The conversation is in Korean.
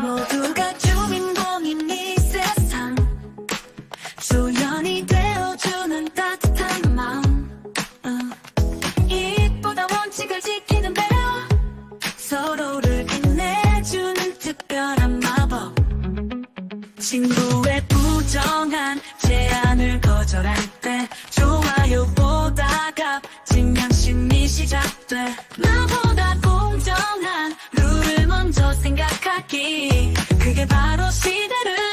모두가 주인공인 이 세상. 조연이 되어주는 따뜻한 마음. 어. 이보다 원칙을 지키는 배려. 서로를 빛내주는 특별한 마법. 친구의 부정한 제안을 거절할 때 좋아요보다 값진 양심이 시작돼. 나보다 찾기 그게 바로 시대를